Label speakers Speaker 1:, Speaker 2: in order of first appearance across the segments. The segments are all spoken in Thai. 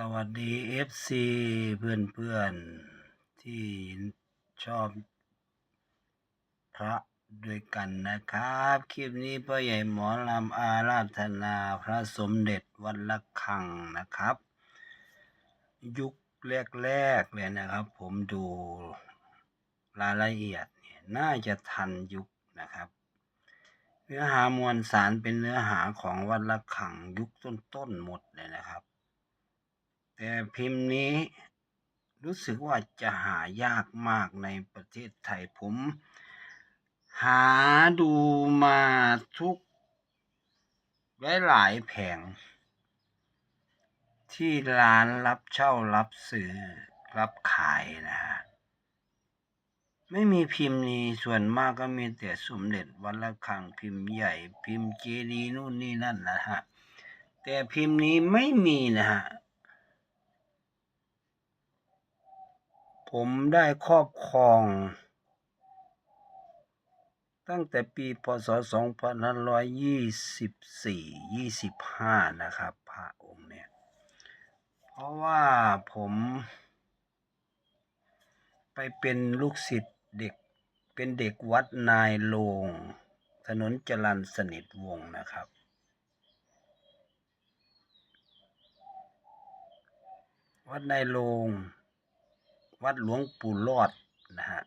Speaker 1: สวัสดี FC เพื่อนเพื่อนๆ ที่ชอบพระด้วยกันนะครับ คลิปนี้พ่อใหญ่หมอลำอาราธนาพระสมเด็จวัดละคังนะครับ ยุคแรกๆเลยนะครับ ผมดูรายละเอียดเนี่ยน่าจะทันยุคนะครับ เนื้อหามวลสารเป็นเนื้อหาของวัดละคังยุคต้นๆหมดเลยนะครับ แต่พิมพ์นี้รู้สึกว่าจะหายากมากในประเทศไทยผม หาดูมาทุกหลายๆแผง ที่ร้านรับเช่ารับซื้อรับขายนะฮะไม่มีพิมพ์นี้ส่วนมากก็มีแต่สมเด็จวัดละคังพิมพ์ใหญ่พิมพ์เจดีย์นู่นนี่นั่นนะฮะ แต่พิมพ์นี้ไม่มีนะฮะ ผมได้ครอบครอง ตั้งแต่ปีพศ 2524 25 นะครับ พระองค์เนี่ย เพราะว่าผม ไปเป็นลูกศิษย์เด็ก เป็นเด็กวัดนายโลง ถนนจรันสนิทวงศ์นะครับวัดนายโลง วัดหลวงปู่รอดนะฮะ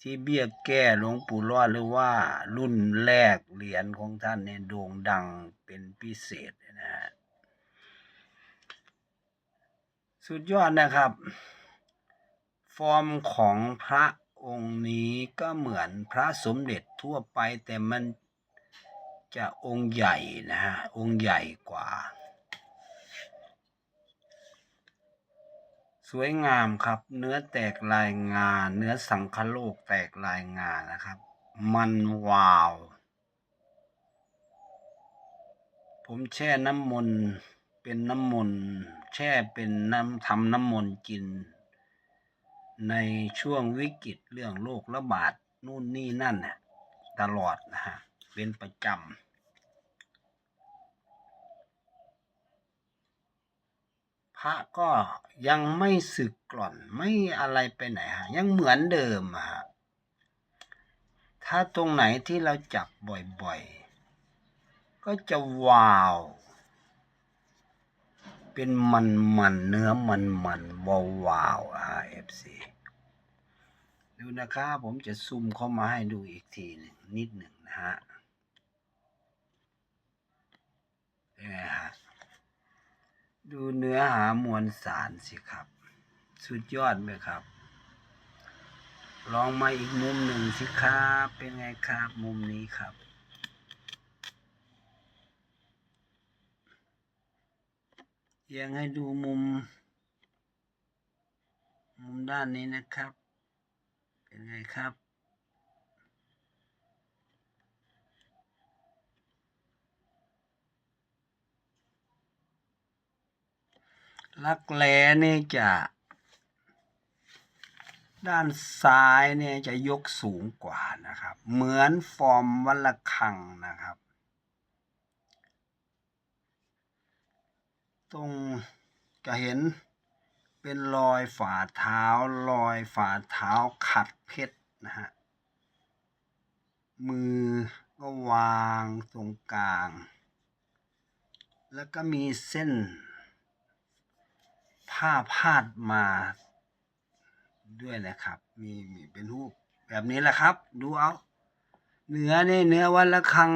Speaker 1: ที่เบี้ยแก้หลวงปู่รอดหรือว่ารุ่นแรกเหรียญของท่านเนี่ยโด่งดังเป็นพิเศษนะฮะสุดยอดนะครับ ฟอร์มของพระองค์นี้ก็เหมือนพระสมเด็จทั่วไปแต่มันจะองค์ใหญ่นะฮะองค์ใหญ่กว่า ส วยงามครับ เนื้อแตกลายงา เนื้อสังคโลกแตกลายงานะครับ มันวาว ผมแช่น้ำมนต์เป็นน้ำมนต์แช่เป็นน้ำทำน้ำมนต์กิน ในช่วงวิกฤตเรื่องโรคระบาดนู่นนี่นั่นน่ะตลอดนะฮะเป็นประจำ พระก็ยังไม่สึกกร่อนไม่อะไรไปไหนฮะยังเหมือนเดิมฮะถ้าตรงไหนที่เราจับบ่อยๆ ก็จะวาว เป็นมันมันๆเนื้อมันมันวาววาวๆอะเอฟซีดูนะครับผมจะซูมเข้ามาให้ดูอีกทีหนึ่งนิดหนึ่งนะฮะเป็นไงฮะ ดูเนื้อหามวลสารสิครับ สุดยอดไหมครับ ลองมาอีกมุมหนึ่งสิครับ เป็นไงครับมุมนี้ครับ ยังให้ดูมุม มุมด้านนี้นะครับ เป็นไงครับ ลักแร้นี่จะด้านซ้ายเนี่ยจะยกสูงกว่านะครับ เหมือนฟอร์มวัลละคังนะครับ ตรงจะเห็นเป็นรอยฝ่าเท้ารอยฝ่าเท้าขัดเพชรนะฮะ มือก็วางตรงกลาง แล้วก็มีเส้น ผ้าพาดมาด้วยนะครับ มีมีเป็นรูปแบบนี้แหละครับ ดูเอาเนื้อนี่เนื้อวันละครัง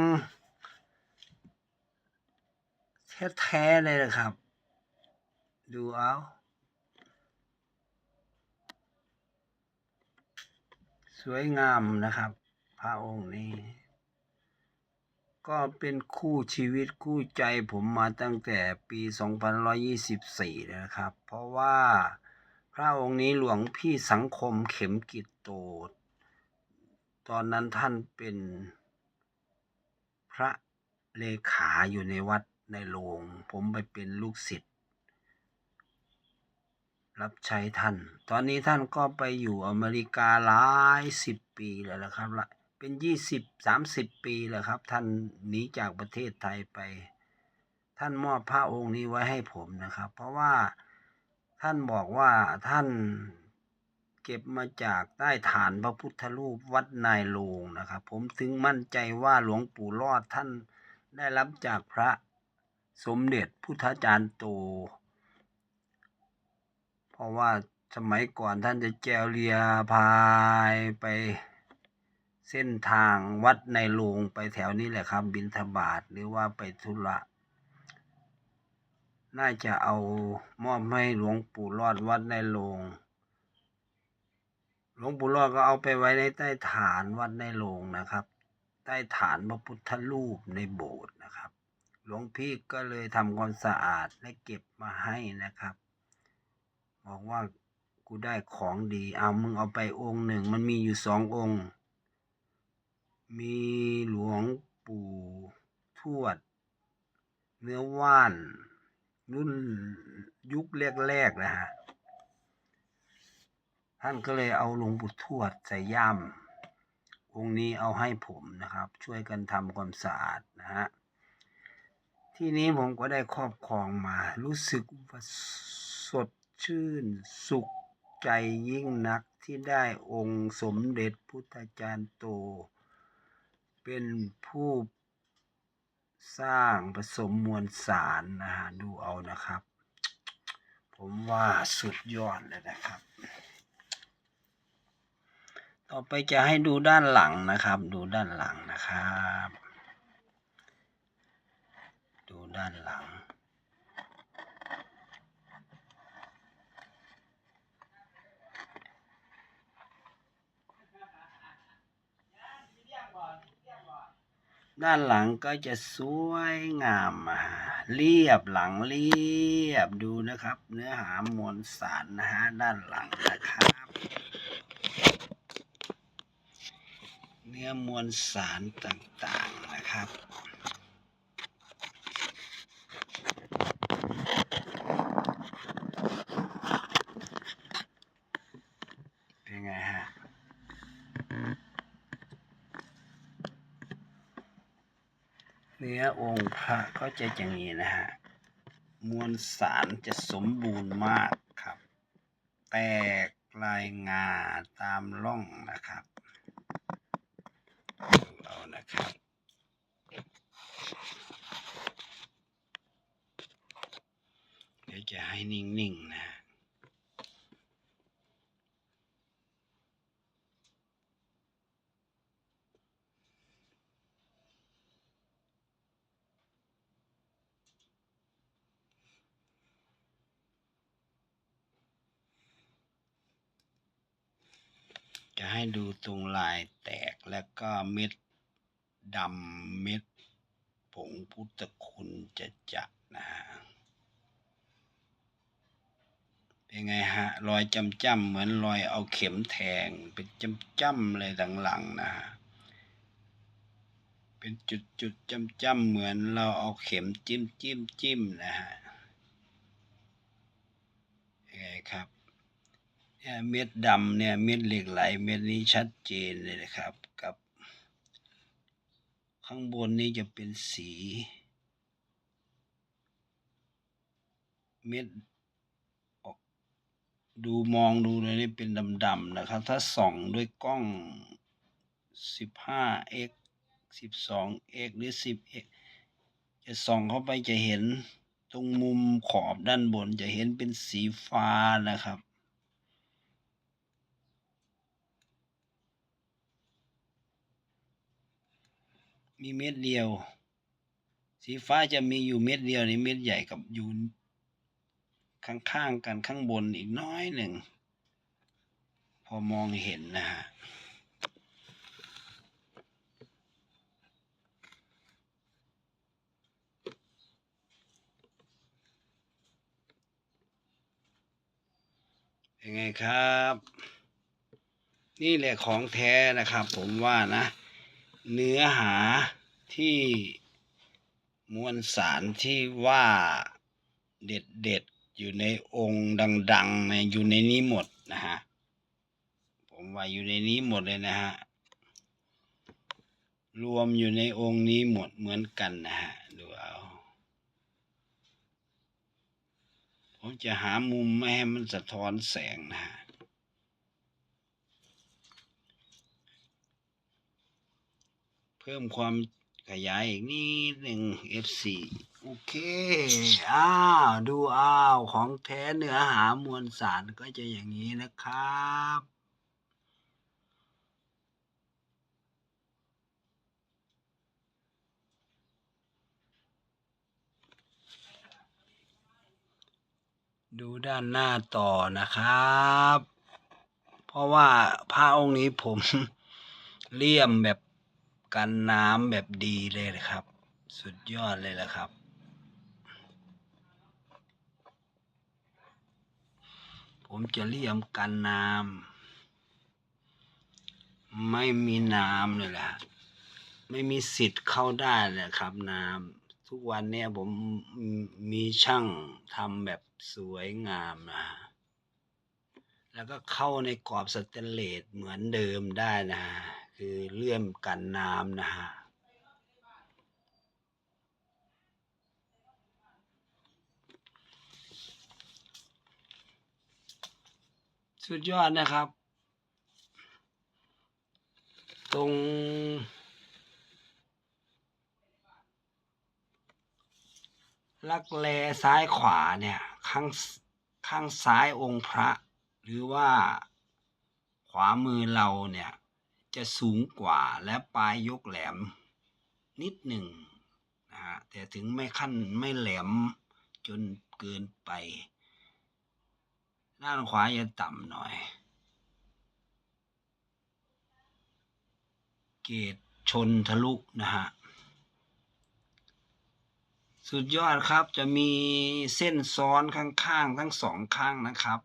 Speaker 1: แท้ๆเลยนะครับ ดูเอาสวยงามนะครับ พระองค์นี้ ก็เป็นคู่ชีวิตคู่ใจผมมาตั้งแต่ปี2524เลยนะครับ เพราะว่าพระองค์นี้หลวงพี่สังคมเข็มกิจโต ตอนนั้นท่านเป็นพระเลขาอยู่ในวัดในโรงผมไปเป็นลูกศิษย์รับใช้ท่าน ตอนนี้ท่านก็ไปอยู่อเมริกาหลายสิบปีแล้วนะครับละ เป็นยี่สิบสามสิบปีแล้วครับ ท่านหนีจากประเทศไทยไป ท่านมอบพระองค์นี้ไว้ให้ผมนะครับ เพราะว่าท่านบอกว่าท่านเก็บมาจากใต้ฐานพระพุทธรูปวัดนายโลงนะครับ ผมถึงมั่นใจว่าหลวงปู่รอดท่านได้รับจากพระสมเด็จพุทธาจารย์โต เพราะว่าสมัยก่อนท่านจะแจวเรือพายไป เส้นทางวัดในโลงไปแถวนี้แหละครับ บินทบาทหรือว่าไปธุระ น่าจะเอามอบให้หลวงปู่รอดวัดในโลงหลวงปู่รอดก็เอาไปไว้ในใต้ฐานวัดในโลงนะครับ ใต้ฐานพระพุทธรูปในโบสถ์นะครับ หลวงพี่ก็เลยทำความสะอาดและเก็บมาให้นะครับ บอกว่ากูได้ของดี เอามึงเอาไปองค์หนึ่ง มันมีอยู่สององค์ มีหลวงปู่ทวด เนื้อว่าน รุ่นยุคแรกๆนะฮะ ท่านก็เลยเอาหลวงปู่ทวดใส่ย่ามองค์นี้เอาให้ผมนะครับ ช่วยกันทำความสะอาดนะฮะ ที่นี้ผมก็ได้ครอบครองมา รู้สึกว่าสดชื่นสุขใจยิ่งนักที่ได้องค์สมเด็จพุทธจารย์โต เป็นผู้สร้างผสมมวลสารนะฮะดูเอานะครับ ผมว่าสุดยอดเลยนะครับ ต่อไปจะให้ดูด้านหลังนะครับ ดูด้านหลังนะครับ ดูด้านหลัง ด้านหลังก็จะสวยงามเรียบหลังเรียบดูนะครับ เนื้อหามวลสารนะฮะด้านหลังนะครับ เนื้อมวลสารต่างๆนะครับ เป็นไงฮะ เนื้อองค์พระก็จะอย่างนี้นะฮะ มวลสารจะสมบูรณ์มากครับ แตกลายงาตามร่องนะครับเอานะครับเดี๋ยวจะให้นิ่งๆ นะ จะให้ดูตรงลายแตกแล้วก็เม็ดดำเม็ดผงพุทธคุณจะจัดนะฮะเป็นไงฮะ รอยจำจ้ำเหมือนรอยเอาเข็มแทง เป็นจำจ้ำเลยหลังๆนะฮะ เป็นจุดจุดจำจ้ำเหมือนเราเอาเข็มจิ้มจิ้มจิ้มนะฮะยังไงครับ เม็ดดำเนี่ยเม็ดเหล็กไหลเม็ดนี้ชัดเจนเลยนะครับกับ ข้างบนนี้จะเป็นสี เม็ดออกดูมองดูเลยนี่เป็นดำๆนะครับ ถ้าส่องด้วยกล้อง 15x 12x หรือ 10x จะส่องเข้าไปจะเห็นตรงมุมขอบด้านบนจะเห็นเป็นสีฟ้านะครับ มีเม็ดเดียว สีฟ้าจะมีอยู่เม็ดเดียวในเม็ดใหญ่กับอยู่ข้างๆกันข้างบนอีกน้อยหนึ่ง พอมองเห็นนะฮะเป็นไงครับ นี่แหละของแท้นะครับผมว่านะ เนื้อหาที่มวลสารที่ว่าเด็ดเด็ดๆอยู่ในองค์ดังๆในอยู่ในนี้หมดนะฮะ ผมว่าอยู่ในนี้หมดเลยนะฮะ รวมอยู่ในองค์นี้หมดเหมือนกันนะฮะ ดูเอา ผมจะหามุมไม่ให้มันสะท้อนแสงนะฮะ เพิ่มความขยายอีกนิดหนึ่ง F4 โอเค อ้าว ดูอ้าว ของแท้เนื้อหามวลสารก็จะอย่างนี้นะครับดูด้านหน้าต่อนะครับ เพราะว่าพระองค์นี้ผมเลี่ยมแบบ กันน้ำแบบดีเลยนะครับ สุดยอดเลยละครับ ผมจะเลี่ยมกันน้ำไม่มีน้ำเลยละไม่มีสิทธิ์เข้าได้เลยครับน้ำทุกวันเนี้ยผมมีช่างทำแบบสวยงามนะแล้วก็เข้าในกรอบสแตนเลสเหมือนเดิมได้นะ คือเลื่อมกันน้ำนะฮะสุดยอดนะครับ ตรง ลักแลซ้ายขวาเนี่ย ข้างข้างซ้ายองค์พระ หรือว่าขวามือเราเนี่ย จะสูงกว่าและปลายยกแหลมนิดหนึ่งนะฮะแต่ถึงไม่ขั้นไม่แหลมจนเกินไปด้านขวาจะต่ำหน่อย เกตชนทะลุนะฮะสุดยอดครับจะมีเส้นซ้อนข้างๆ ทั้งสองข้างนะครับ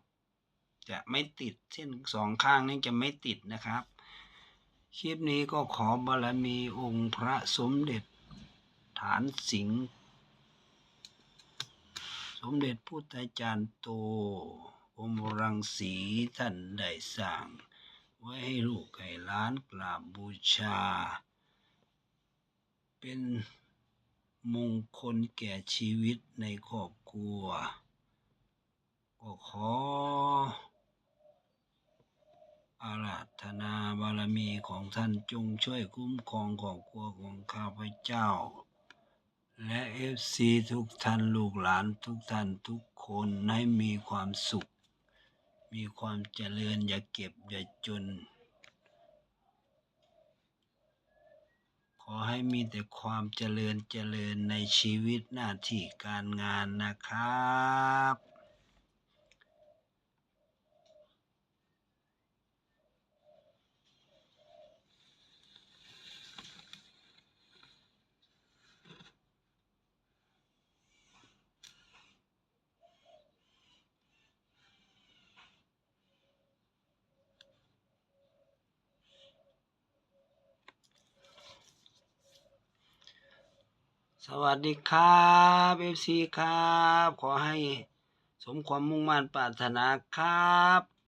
Speaker 1: จะไม่ติดเส้นสองข้างนี้จะไม่ติดนะครับ คลิปนี้ก็ขอบารมีองค์พระสมเด็จฐานสิงห์สมเด็จพุทธจารย์โตอมรังสีท่านได้สร้าง ไว้ให้ลูกให้ล้านกราบบูชา เป็นมงคลแก่ชีวิตในครอบครัว ก็ขอ อาราธนาบารมีของท่านจงช่วยคุ้มครองครอบครัวของข้าพเจ้า และเอฟซีทุกท่านลูกหลานทุกท่านทุกคนให้มีความสุข มีความเจริญอย่าเก็บอย่าจน ขอให้มีแต่ความเจริญเจริญในชีวิตหน้าที่การงานนะครับ สวัสดีครับเอฟซีครับ ขอให้สมความมุ่งมั่นปรารถนาครับ